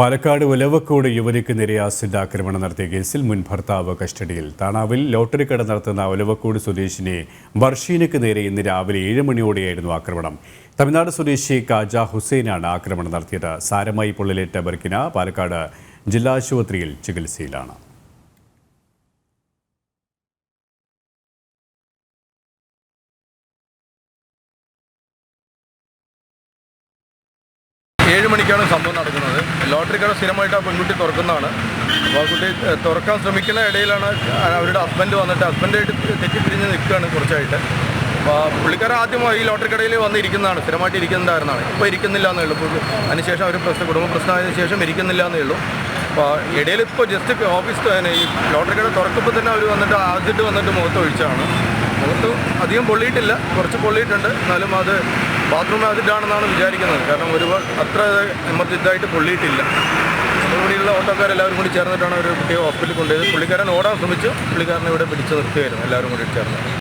പാലക്കാട് ഒലവക്കോട് യുവതിക്ക് നേരെ ആസിഡ് ആക്രമണം നടത്തിയ കേസിൽ മുൻ ഭർത്താവ് കസ്റ്റഡിയിൽ. താണാവിൽ ലോട്ടറി കട നടത്തുന്ന ഒലവക്കോട് സ്വദേശിനെ ബർഷീനക്ക് നേരെ ഇന്ന് രാവിലെ ഏഴ് മണിയോടെയായിരുന്നു ആക്രമണം. തമിഴ്നാട് സ്വദേശി കാജ ഹുസൈനാണ് ആക്രമണം നടത്തിയത്. സാരമായി പൊള്ളലേറ്റ ബർക്കിന പാലക്കാട് ജില്ലാ ആശുപത്രിയിൽ ചികിത്സയിലാണ്. ഏഴ് മണിക്കാണ് സംഭവം നടക്കുന്നത്. ലോട്ടറി കട സ്ഥിരമായിട്ട് ആ പെൺകുട്ടി തുറക്കുന്നതാണ്. അപ്പോൾ ആ കുട്ടി തുറക്കാൻ ശ്രമിക്കുന്ന ഇടയിലാണ് അവരുടെ ഹസ്ബൻഡ് വന്നിട്ട് ഹസ്ബൻഡായിട്ട് തെറ്റിപ്പിരിഞ്ഞ് നിൽക്കുകയാണ് കുറച്ചായിട്ട്. അപ്പോൾ പുള്ളിക്കാരൻ ആദ്യം ഈ ലോട്ടറി കടയിൽ വന്നിരിക്കുന്നതാണ് സ്ഥിരമായിട്ട് ഇരിക്കുന്നതായിരുന്നാണ്. ഇപ്പോൾ ഇരിക്കുന്നില്ല എന്നേ ഉള്ളൂ. അതിനുശേഷം അവർ പ്രശ്നം കുടുംബ പ്രശ്നമായതിനു ശേഷം ഇരിക്കുന്നില്ല എന്നേ ഉള്ളൂ. അപ്പോൾ ഇടയിൽ ഇപ്പോൾ ജസ്റ്റ് ഓഫീസ് തന്നെ ഈ ലോട്ടറി കട തുറക്കുമ്പോൾ തന്നെ അവർ വന്നിട്ട് ആദ്യമായിട്ട് വന്നിട്ട് മുഖത്ത് ഒഴിച്ചാണ്. മുഖത്ത് അധികം പൊള്ളിയിട്ടില്ല. കുറച്ച് പൊള്ളിയിട്ടുണ്ട്. എന്നാലും അത് ബാത്റൂം അതിട്ടാണെന്നാണ് വിചാരിക്കുന്നത്. കാരണം ഒരുപാട് അത്ര എമർജൻസി ഇതായിട്ട് പൊള്ളിയിട്ടില്ല. ഇവിടെയുള്ള ഓട്ടോക്കാരെല്ലാവരും കൂടി ചേർന്നിട്ടാണ് ഒരു കുട്ടിയെ ഹോസ്പിറ്റലിൽ കൊണ്ടുപോയത്. പുള്ളിക്കാരൻ ഓടാൻ ശ്രമിച്ചു. പുള്ളിക്കാരനെ ഇവിടെ പിടിച്ചു നിർത്തുകയായിരുന്നു എല്ലാവരും കൂടി ചേർന്ന്.